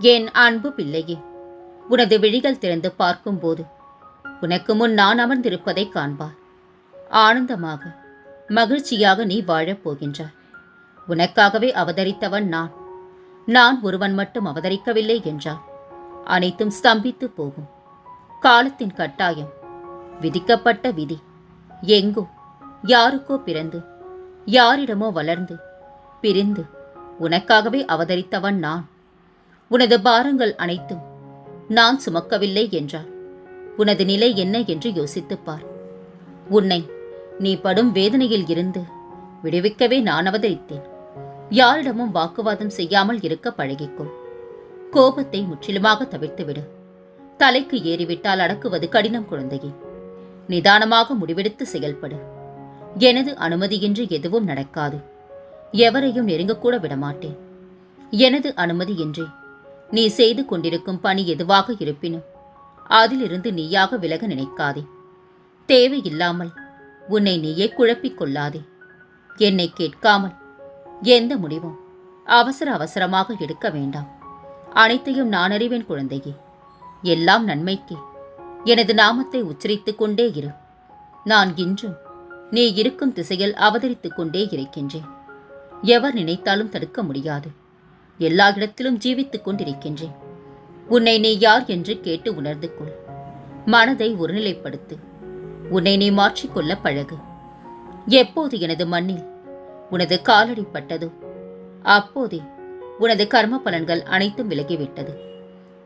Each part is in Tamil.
என் அன்பு பிள்ளையே? உனது விழிகள் திறந்து பார்க்கும்போது உனக்கு முன் நான் அமர்ந்திருப்பதை காண்பார் ஆனந்தமாக மகிழ்ச்சியாக நீ வாழப் போகின்றாய். உனக்காகவே அவதரித்தவன் நான். நான் ஒருவன் மட்டும் அவதரிக்கவில்லை என்றால் அனைத்தும் ஸ்தம்பித்து போகும். காலத்தின் கட்டாயம் விதிக்கப்பட்ட விதி. எங்கோ யாருக்கோ பிறந்து யாரிடமோ வளர்ந்து பிரிந்து உனக்காகவே அவதரித்தவன் நான். உனது பாரங்கள் அனைத்தும் நான் சுமக்கவில்லை என்றார். உனது நிலை என்ன என்று யோசித்துப் பார் உன்னை நீ படும் வேதனையில் இருந்து விடுவிக்கவே நான் அவதரித்தேன். யாரிடமும் வாக்குவாதம் செய்யாமல் இருக்க பழகிக்கும் கோபத்தை முற்றிலுமாக தவிர்த்துவிடு. தலைக்கு ஏறிவிட்டால் அடக்குவது கடினம் குழந்தையே. நிதானமாக முடிவெடுத்து செயல்படு. எனது அனுமதியின்றி எதுவும் நடக்காது. எவரையும் நெருங்கக்கூட விடமாட்டேன். எனது அனுமதியின்றி நீ செய்து கொண்டிருக்கும் பணி எதுவாக இருப்பினும் அதிலிருந்து நீயாக விலக நினைக்காதே. தேவையில்லாமல் உன்னை நீயே குழப்பிக் கொள்ளாதே. என்னை கேட்காமல் எந்த முடிவும் அவசர அவசரமாக எடுக்க வேண்டாம். அனைத்தையும் நான் அறிவேன் குழந்தையே. எல்லாம் நன்மைக்கே. எனது நாமத்தை உச்சரித்துக் கொண்டே இரு. நான் இன்றும் நீ இருக்கும் திசையில் அவதரித்துக் கொண்டே இருக்கின்றேன். எவர் நினைத்தாலும் தடுக்க முடியாது. எல்லா இடத்திலும் ஜீவித்துக் கொண்டிருக்கின்றேன். உன்னை நீ யார் என்று கேட்டு உணர்ந்து கொள். மனதை ஒருநிலைப்படுத்து. உன்னை நீ மாற்றிக்கொள்ள பழகு. எப்போது எனது மண்ணில் உனது காலடி பட்டதோ அப்போதே உனது கர்ம பலன்கள் அனைத்தும் விலகிவிட்டது.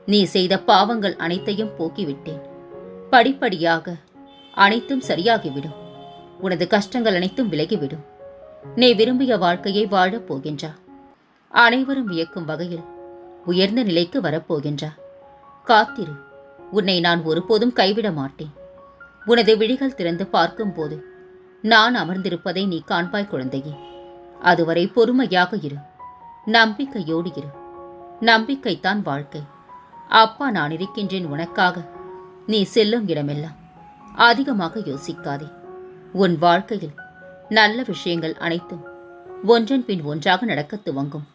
நீ செய்த பாவங்கள் அனைத்தையும் போக்கிவிட்டேன். படிப்படியாக அனைத்தும் சரியாகிவிடும். உனது கஷ்டங்கள் அனைத்தும் விலகிவிடும். நீ விரும்பிய வாழ்க்கையை வாழப் போகின்றா அனைவரும் வியக்கும் வகையில் உயர்ந்த நிலைக்கு வரப்போகின்றா. காத்திரு உன்னை நான் ஒருபோதும் கைவிட மாட்டேன். உனது விழிகள் திறந்து பார்க்கும்போது நான் அமர்ந்திருப்பதை நீ காண்பாய் குழந்தையே. அதுவரை பொறுமையாக இரு. நம்பிக்கையோடு இரு. நம்பிக்கைத்தான் வாழ்க்கை. அப்பா நான் இருக்கின்றேன் உனக்காக. நீ செல்லும் இடமெல்லாம் அதிகமாக யோசிக்காதே. உன் வாழ்க்கையில் நல்ல விஷயங்கள் அனைத்தும் ஒன்றன் பின் ஒன்றாக நடக்கத் துவங்கும்.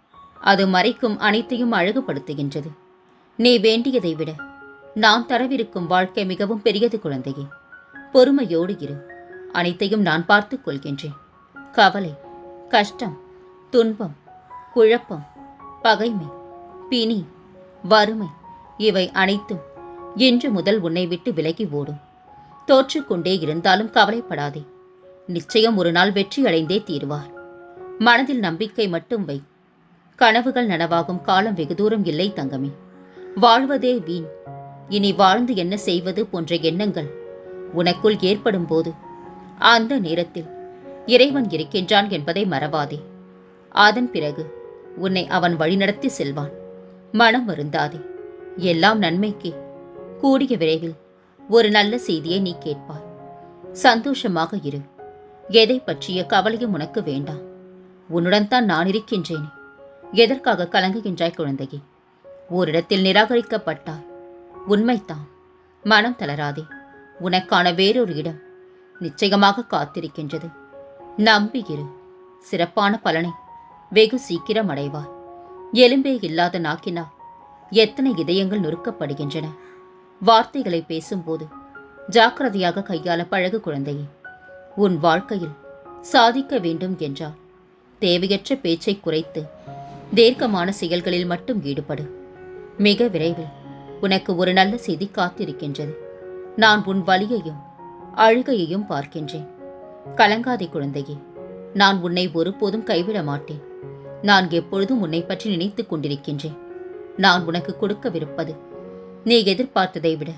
அது மறைக்கும் அனைத்தையும் அழகுபடுத்துகின்றது. நீ வேண்டியதை விட நான் தரவிருக்கும் வாழ்க்கை மிகவும் பெரியது குழந்தையே. பொறுமையோடு இரு. அனைத்தையும் நான் பார்த்துக் கொள்கின்றேன். கவலை கஷ்டம் துன்பம் குழப்பம் பகைமை பிணி வறுமை இவை அனைத்தும் இன்று முதல் உன்னை விட்டு விலகி ஓடும். தோற்றுக்கொண்டே இருந்தாலும் கவலைப்படாதே. நிச்சயம் ஒரு நாள் வெற்றி அடைந்தே தீருவார். மனதில் நம்பிக்கை மட்டும் வை. கனவுகள் நனவாகும் காலம் வெகு தூரம் இல்லை தங்கமே. வாழ்வதே வீண். இனி வாழ்ந்து என்ன செய்வது போன்ற எண்ணங்கள் உனக்குள் ஏற்படும் போது அந்த நேரத்தில் இறைவன் இருக்கின்றான் என்பதை மறவாதே. அதன் பிறகு உன்னை அவன் வழிநடத்தி செல்வான். மனம் வருந்தாதே. எல்லாம் நன்மைக்கே. கூடிய விரைவில் ஒரு நல்ல செய்தியை நீ கேட்பாய். சந்தோஷமாக இரு. எதை பற்றிய கவலையும் உனக்கு வேண்டாம். உன்னுடன் தான் நான் இருக்கின்றேனே. எதற்காக கலங்குகின்றாய் குழந்தையே? ஓரிடத்தில் நிராகரிக்கப்பட்டாய். உண்மைதான். மனம் தளராதே. உனக்கான வேறொரு இடம் நிச்சயமாக காத்திருக்கின்றது. நம்பியிரு சிறப்பான பலனை வெகு சீக்கிரம் அடைவாய். எலும்பே இல்லாத நாக்கினால் எத்தனை இதயங்கள் நொறுக்கப்படுகின்றன. வார்த்தைகளை பேசும்போது ஜாக்கிரதையாக கையாள பழகு குழந்தையே. உன் வாழ்க்கையில் சாதிக்க வேண்டும் என்றால் தேவையற்ற பேச்சை குறைத்து தீர்க்கமான செயல்களில் மட்டும் ஈடுபடு. மிக விரைவில் உனக்கு ஒரு நல்ல செய்தி காத்திருக்கின்றது. நான் உன் வலியையும் அழுகையையும் பார்க்கின்றேன். கலங்காதே குழந்தையே நான் உன்னை ஒருபோதும் கைவிட மாட்டேன். நான் எப்பொழுதும் உன்னை பற்றி நினைத்துக் கொண்டிருக்கின்றேன். நான் உனக்கு கொடுக்கவிருப்பது நீ எதிர்பார்த்ததை விட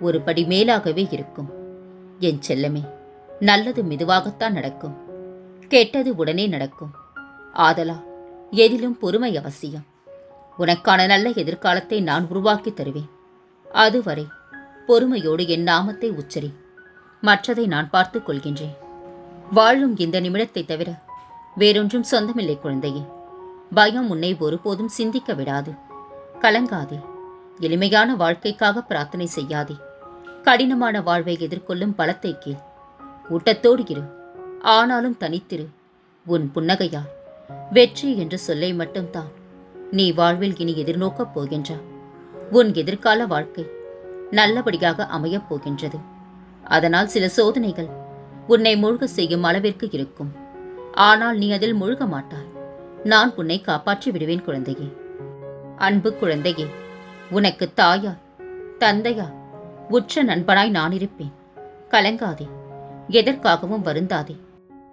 ஒரு படி மேலாகவே இருக்கும். என் செல்லமே நல்லது மெதுவாகத்தான் நடக்கும். கெட்டது உடனே நடக்கும். ஆதலா எதிலும் பொறுமை அவசியம். உனக்கான நல்ல எதிர்காலத்தை நான் உருவாக்கி தருவேன். அதுவரை பொறுமையோடு என் நாமத்தை உச்சரி. மற்றதை நான் பார்த்துக் கொள்கின்றேன். வாழும் இந்த நிமிடத்தை தவிர வேறொன்றும் சொந்தமில்லை குழந்தையே. பயம் உன்னை ஒருபோதும் சிந்திக்க விடாது. கலங்காதே. எளிமையான வாழ்க்கைக்காக பிரார்த்தனை செய்யாதே. கடினமான வாழ்வை எதிர்கொள்ளும் பலத்தை கீழ் கூட்டத்தோடு இரு. ஆனாலும் தனித்திரு. உன் புன்னகையால் வெற்றி என்ற சொல்லை மட்டும்தான். நீ வாழ்வில் இனி எதிர்நோக்கப் போகின்றா. உன் எதிர்கால வாழ்க்கை நல்லபடியாக அமையப் போகின்றது. அதனால் சில சோதனைகள் உன்னை மூழ்க செய்யும் அளவிற்கு இருக்கும். ஆனால் நீ அதில் மூழ்க மாட்டாய். நான் உன்னை காப்பாற்றி விடுவேன் குழந்தையே. அன்பு குழந்தையே உனக்கு தாயா தந்தையா உற்ற நண்பனாய் நான் இருப்பேன் கலங்காதே எதற்காகவும் வருந்தாதே.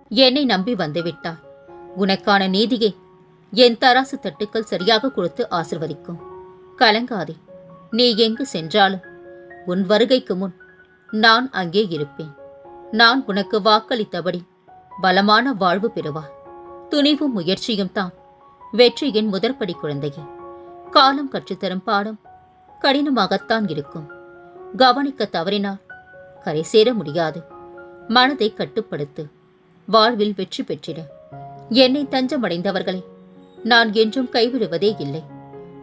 என்னை நம்பி வந்துவிட்டாய். உனக்கான நீதியை என் தராசு தட்டுக்கள் சரியாக கொடுத்து ஆசிர்வதிக்கும். கலங்காதே. நீ எங்கு சென்றாலும் உன் வருகைக்கு முன் நான் அங்கே இருப்பேன். நான் உனக்கு வாக்களித்தபடி பலமான வாழ்வு பெறுவாய் துணிவும் முயற்சியும் தான் வெற்றியின் முதற்படி குழந்தையே. காலம் கற்றுத்தரும் பாடம் கடினமாகத்தான் இருக்கும். கவனிக்க தவறினால் கரை சேர முடியாது. மனதை கட்டுப்படுத்து. வாழ்வில் வெற்றி பெற்றிட. என்னை தஞ்சமடைந்தவர்களை நான் என்றும் கைவிடுவதே இல்லை.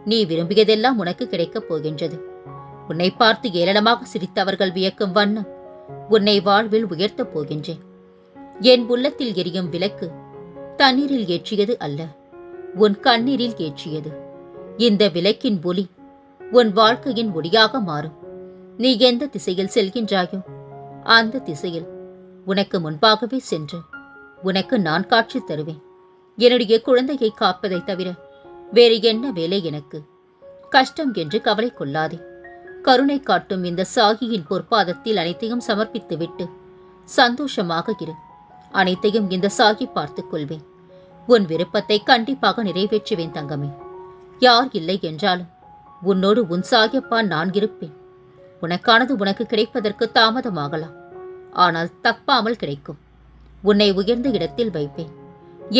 நீ விரும்பியதெல்லாம் உனக்கு கிடைக்கப் போகின்றது. உன்னை பார்த்து ஏளனமாக சிரித்தவர்கள் வியக்கும் வண்ணம் உன்னை வாழ்வில் உயர்த்தப் போகின்றேன். என் உள்ளத்தில் எரியும் விளக்கு தண்ணீரில் ஏற்றியது அல்ல உன் கண்ணீரில் ஏற்றியது. இந்த விளக்கின் ஒளி உன் வாழ்க்கையின் ஒளியாக மாறும். நீ எந்த திசையில் செல்கின்றாயோ அந்த திசையில் உனக்கு முன்பாகவே சென்று உனக்கு நான் காட்சி தருவேன். என்னுடைய குழந்தையை காப்பதை தவிர வேறு என்ன வேலை எனக்கு? கஷ்டம் என்று கவலை கொள்ளாதே. கருணை காட்டும் இந்த சாகியின் பொற்பாதத்தில் அனைத்தையும் சமர்ப்பித்துவிட்டு சந்தோஷமாக இரு. அனைத்தையும் இந்த சாகி பார்த்துக் கொள்வேன். உன் விருப்பத்தை கண்டிப்பாக நிறைவேற்றுவேன் தங்கமே. யார் இல்லை என்றாலும் உன்னோடு உன் சாகியப்பா நான் இருப்பேன். உனக்கானது உனக்கு கிடைப்பதற்கு தாமதமாகலாம். ஆனால் தப்பாமல் கிடைக்கும். உன்னை உயர்ந்த இடத்தில் வைப்பேன்.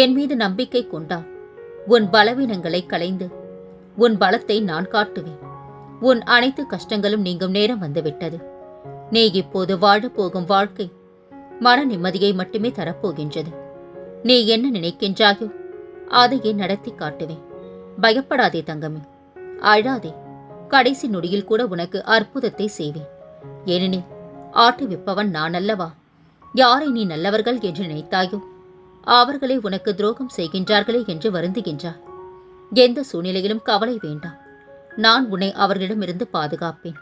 என் மீது நம்பிக்கை கொண்டால் உன் பலவீனங்களை களைந்து உன் பலத்தை நான் காட்டுவேன். உன் அனைத்து கஷ்டங்களும் நீங்கும் நேரம் வந்துவிட்டது. நீ இப்போது வாழப்போகும் வாழ்க்கை மன நிம்மதியை மட்டுமே தரப்போகின்றது. நீ என்ன நினைக்கின்றாயோ அதையே நடத்தி காட்டுவேன். பயப்படாதே தங்கமே அழாதே. கடைசி நொடியில் கூட உனக்கு அற்புதத்தை செய்வேன். ஏனெனில் ஆட்டுவிப்பவன் நான் அல்லவா யாரை நீ நல்லவர்கள் என்று நினைத்தாயோ? அவர்களே உனக்கு துரோகம் செய்கின்றார்களே என்று வருந்துகின்றார். எந்த சூழ்நிலையிலும் கவலை வேண்டாம். நான் உன்னை அவர்களிடமிருந்து பாதுகாப்பேன்.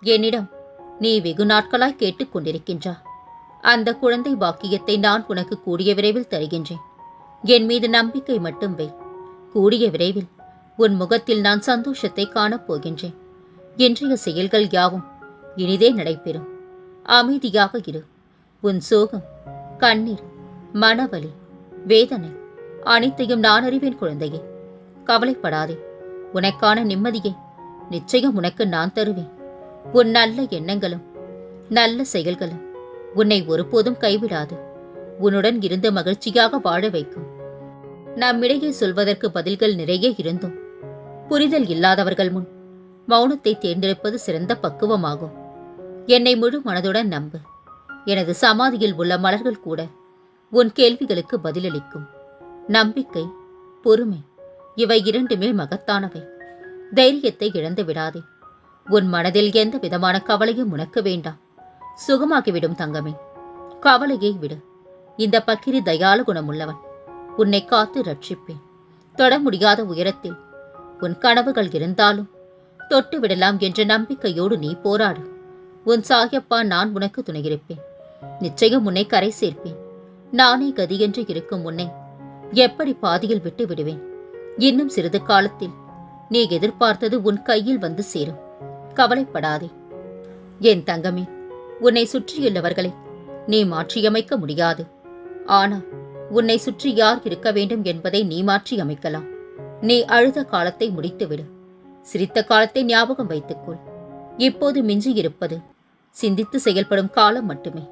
என்னிடம் நீ வெகு நாட்களாய் கேட்டுக்கொண்டிருக்கின்றா அந்த குழந்தை பாக்கியத்தை நான் உனக்கு கூடிய விரைவில் தருகின்றேன். என் மீது நம்பிக்கை மட்டும் வை. கூடிய விரைவில் உன் முகத்தில் நான் சந்தோஷத்தை காணப் போகின்றேன். இன்றைய செயல்கள் யாவும் இனிதே நடைபெறும். அமைதியாக இரு. உன் சோகம் கண்ணீர் மனவலி வேதனை அனைத்தையும் நான் அறிவேன் குழந்தையே. கவலைப்படாதே. உனக்கான நிம்மதியை நிச்சயம் உனக்கு நான் தருவேன். உன் நல்ல எண்ணங்களும் நல்ல செயல்களும் உன்னை ஒருபோதும் கைவிடாது. உன்னுடன் இருந்து மகிழ்ச்சியாக வாழ வைக்கும். நம்மிடையே சொல்வதற்கு பதில்கள் நிறைய இருந்தும் புரிதல் இல்லாதவர்கள் முன் மௌனத்தை தேர்ந்தெடுப்பது சிறந்த பக்குவமாகும். என்னை முழு மனதுடன் நம்பு. எனது சமாதியில் உள்ள மலர்கள் கூட உன் கேள்விகளுக்கு பதிலளிக்கும். நம்பிக்கை பொறுமை இவை இரண்டுமே மகத்தானவை. தைரியத்தை இழந்து விடாதே. உன் மனதில் எந்த விதமான கவலையும் உனக்கு வேண்டாம். சுகமாகிவிடும் தங்கமே. கவலையை விடு. இந்த பக்கிரி தயால குணமுள்ளவன். உன்னை காத்து ரட்சிப்பேன். தொட முடியாத உயரத்தில் உன் கனவுகள் இருந்தாலும் தொட்டு விடலாம் என்ற நம்பிக்கையோடு நீ போராடு. உன் சாயப்பா நான் உனக்கு துணையிருப்பேன். நிச்சயம் உன்னை கரை சேர்ப்பேன். நானே கதியென்று இருக்கும் உன்னை எப்படி பாதியில் விட்டு விடுவேன்? இன்னும் சிறிது காலத்தில் நீ எதிர்பார்த்தது உன் கையில் வந்து சேரும். கவலைப்படாதே. என் தங்கமே உன்னை சுற்றியுள்ளவர்களை நீ மாற்றியமைக்க முடியாது. ஆனால் உன்னை சுற்றி யார் இருக்க வேண்டும் என்பதை நீ மாற்றி அமைக்கலாம். நீ அழுத காலத்தை முடித்துவிடு. சிரித்த காலத்தை ஞாபகம் வைத்துக்கொள். இப்போது மிஞ்சி இருப்பது சிந்தித்து செயல்படும் காலம் மட்டுமே.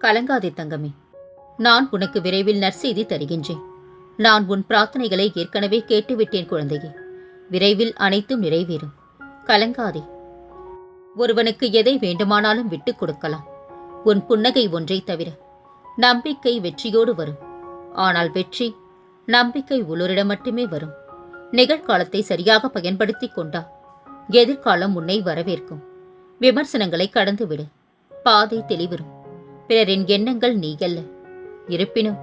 கலங்காதே தங்கமே. நான் உனக்கு விரைவில் நற்செய்தி தருகின்றேன். நான் உன் பிரார்த்தனைகளை ஏற்கனவே கேட்டுவிட்டேன் குழந்தையே. விரைவில் அனைத்தும் நிறைவேறும். கலங்காதே. ஒருவனுக்கு எதை வேண்டுமானாலும் விட்டுக் கொடுக்கலாம். உன் புன்னகை ஒன்றை தவிர நம்பிக்கை வெற்றியோடு வரும். ஆனால் வெற்றி நம்பிக்கை உள்ளோரிடம் மட்டுமே வரும். நிகழ்காலத்தை சரியாக பயன்படுத்திக் கொண்டா எதிர்காலம் உன்னை வரவேற்கும். விமர்சனங்களை கடந்துவிடு. பாதை தெளிவரும் பிறரின் எண்ணங்கள் நீயல்ல. இருப்பினும்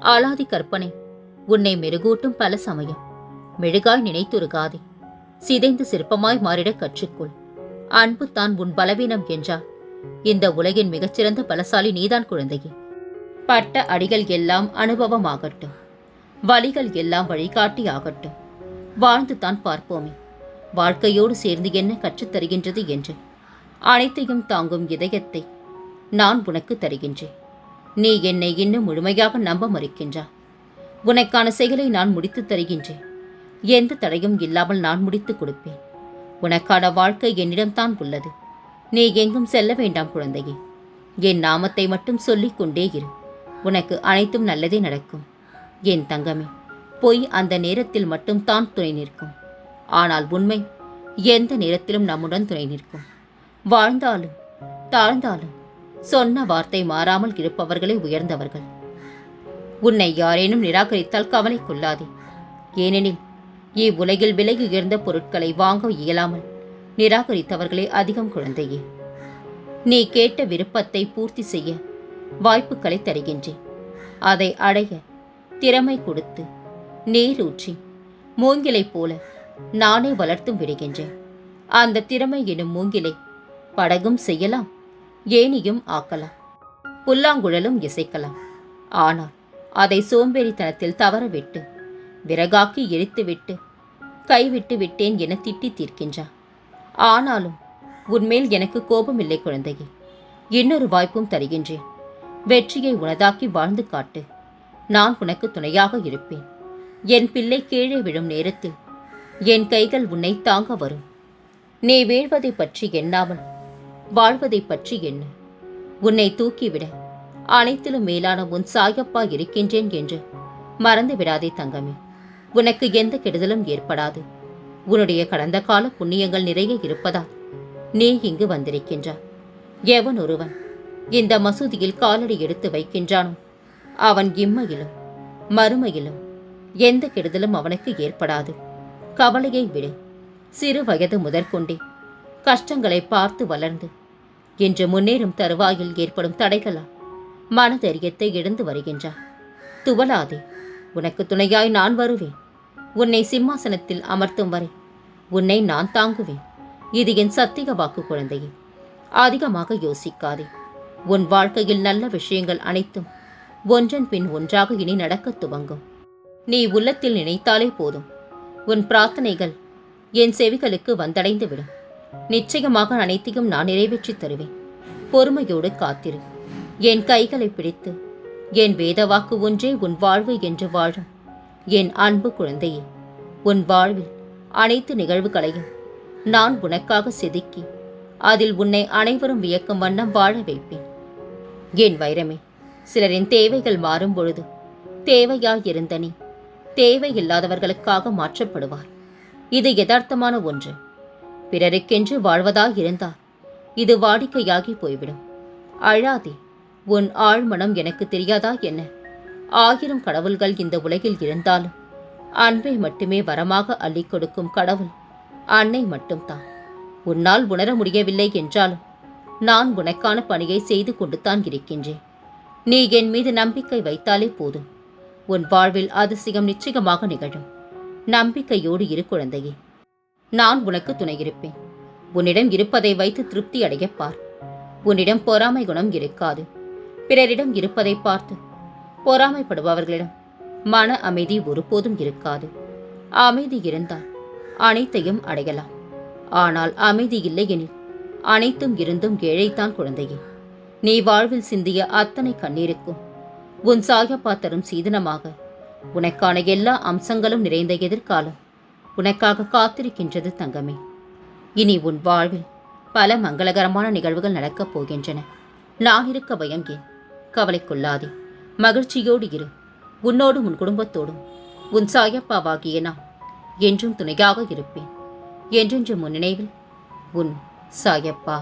ஆளாதி கற்பனை உன்னை மெருகூட்டும் பல சமயம். மெழுகாய் நினைத்துருகாதே. சிதைந்து சிற்பமாய் மாறிட கற்றுக்கொள். அன்பு தான் உன் பலவீனம் என்றால் இந்த உலகின் மிகச்சிறந்த பலசாலி நீதான் குழந்தையே. பட்ட அடிகள் எல்லாம் அனுபவமாகட்டும். வழிகள் எல்லாம் வழிகாட்டி ஆகட்டும் வாழ்ந்து தான் பார்ப்போமே. வாழ்க்கையோடு சேர்ந்து என்ன கற்றுத் தருகின்றது என்று. அனைத்தையும் தாங்கும் இதயத்தை நான் உனக்கு தருகின்றேன். நீ என்னை இன்னும் முழுமையாக நம்ப மறுக்கின்றா உனக்கான செயலை நான் முடித்துத் தருகின்றேன். எந்த தடையும் இல்லாமல் நான் முடித்துக் கொடுப்பேன். உனக்கான வாழ்க்கை என்னிடம்தான் உள்ளது. நீ எங்கும் செல்ல வேண்டாம் குழந்தையே. என் நாமத்தை மட்டும் சொல்லிக் கொண்டே இரு. உனக்கு அனைத்தும் நல்லதே நடக்கும். என் தங்கமே பொய் அந்த நேரத்தில் மட்டும் தான் துணை நிற்கும். ஆனால் உண்மை எந்த நேரத்திலும் நம்முடன் துணை நிற்கும். வாழ்ந்தாலும் தாழ்ந்தாலும் சொன்ன வார்த்தை மாறாமல் இருப்பவர்களே உயர்ந்தவர்கள். உன்னை யாரேனும் நிராகரித்தால் கவலை கொள்ளாதே. ஏனெனில் இவ்வுலகில் விலை உயர்ந்த பொருட்களை வாங்க இயலாமல் நிராகரித்தவர்களே அதிகம் குழந்தையே. நீ கேட்ட விருப்பத்தை பூர்த்தி செய்ய வாய்ப்புகளை தருகின்றேன். அதை அடைய திறமை கொடுத்து நீரூற்றி மூங்கிலைப் போல நானே வளர்த்தும் விடுகின்றேன். அந்த திறமை எனும் மூங்கிலை படகும் செய்யலாம்? ஏனியும் ஆக்கலாம். புல்லாங்குழலும் இசைக்கலாம். ஆனால் அதை சோம்பேறித்தனத்தில் தவறவிட்டு விறகாக்கி எரித்துவிட்டு கைவிட்டு விட்டேன் என திட்டி தீர்க்கின்றான். ஆனாலும் உன்மேல் எனக்கு கோபமில்லை குழந்தையே. இன்னொரு வாய்ப்பும் தருகின்றேன். வெற்றியை உனதாக்கி வாழ்ந்து காட்டு. நான் உனக்கு துணையாக இருப்பேன். என் பிள்ளை கீழே விழும் நேரத்தில் என் கைகள் உன்னை தாங்க வரும். நீ வீழ்வதைப் பற்றி எண்ணாமல் வாழ்வதைப் பற்றி என்ன? உன்னை தூக்கிவிட அனைத்திலும் மேலான உன் சாயப்பா இருக்கின்றேன் என்று மறந்து விடாதே தங்கமே. உனக்கு எந்த கெடுதலும் ஏற்படாது. உன்னுடைய கடந்த கால புண்ணியங்கள் நிறைய இருப்பதால் நீ இங்கு வந்திருக்கின்றாய். எவன் ஒருவன் இந்த மசூதியில் காலடி எடுத்து வைக்கின்றானோ அவன் இம்மையிலும் மறுமையிலும் எந்த கெடுதலும் அவனுக்கு ஏற்படாது. கவலையை விடு. சிறு வயது முதற்கொண்டே கஷ்டங்களை பார்த்து வளர்ந்து இன்று முன்னேறும் தருவாயில் ஏற்படும் தடைகளால் மனதைரியத்தை இழந்து வருகின்றார் துவலாதே உனக்கு துணையாய் நான் வருவேன். உன்னை சிம்மாசனத்தில் அமர்த்தும் வரை உன்னை நான் தாங்குவேன். இது என் சத்திய வாக்கு குழந்தையே அதிகமாக யோசிக்காதே. உன் வாழ்க்கையில் நல்ல விஷயங்கள் அனைத்தும் ஒன்றன் பின் ஒன்றாக இனி நடக்கத் துவங்கும். நீ உள்ளத்தில் நினைத்தாலே போதும். உன் பிரார்த்தனைகள் என் செவிகளுக்கு வந்தடைந்துவிடும். நிச்சயமாக அனைத்தையும் நான் நிறைவேற்றித் தருவேன். பொறுமையோடு காத்திரு. என் கைகளை பிடித்து என் வேதவாக்கு ஒன்றே உன் வாழ்வு என்று வாழும் என் அன்பு குழந்தையே உன் வாழ்வில் அனைத்து நிகழ்வுகளையும் நான் உனக்காக செதுக்கி அதில் உன்னை அனைவரும் வியக்கும் வண்ணம் வாழ வைப்பேன். என் வைரமே சிலரின் தேவைகள் மாறும் பொழுது தேவையாயிருந்த நீ தேவையில்லாதவர்களுக்காக மாற்றப்படுவார் இது யதார்த்தமான ஒன்று. பிறருக்கென்று வாழ்வதாயிருந்தால் இது வாடிக்கையாகி போய்விடும். அழாதே உன் ஆழ்மனம் எனக்கு தெரியாதா என்ன? ஆயிரம் கடவுள்கள் இந்த உலகில் இருந்தாலும் அன்பை மட்டுமே வரமாக அள்ளிக் கொடுக்கும் கடவுள் அன்னை மட்டும்தான். உன்னால் உணர முடியவில்லை என்றாலும் நான் உனக்கான பணியை செய்து கொண்டு தான் இருக்கின்றேன். நீ என் மீது நம்பிக்கை வைத்தாலே போதும். உன் வாழ்வில் அதிசயம் நிச்சயமாக நிகழும். நம்பிக்கையோடு இரு குழந்தையே. நான் உனக்கு துணை இருப்பேன் உன்னிடம் இருப்பதை வைத்து திருப்தி அடையப் பார். உன்னிடம் பொறாமை குணம் இருக்காது. பிறரிடம் இருப்பதை பார்த்து பொறாமைப்படுபவர்களிடம் மன அமைதி ஒருபோதும் இருக்காது. அமைதி இருந்தால் அனைத்தையும் அடையலாம். ஆனால் அமைதி இல்லை எனில் அனைத்தும் இருந்தும் ஏழைத்தான் குழந்தையே. நீ வாழ்வில் சிந்திய அத்தனை கண்ணீருக்கும் உன் சாயப்பா தரும் சீதனமாக உனக்கான எல்லா அம்சங்களும் நிறைந்த எதிர்காலம் உனக்காக காத்திருக்கின்றது தங்கமே. இனி உன் வாழ்வில் பல மங்களகரமான நிகழ்வுகள் நடக்கப் போகின்றன. நான் இருக்க பயங்கேன் கவலைக்குள்ளாதே. மகிழ்ச்சியோடு இரு. உன்னோடும் உன் குடும்பத்தோடும். உன் சாயப்பாவாகிய நான் என்றும் துணையாக இருப்பேன். என்றென்று முன் நினைவில் உன் சாயப்பா.